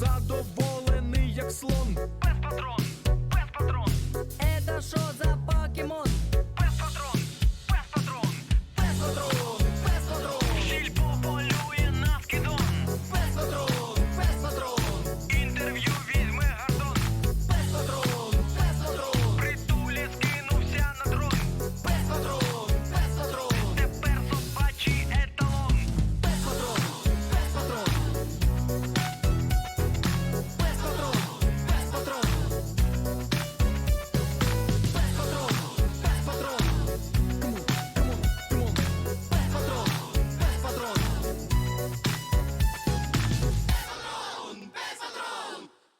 задоволений, як слон, без патрон.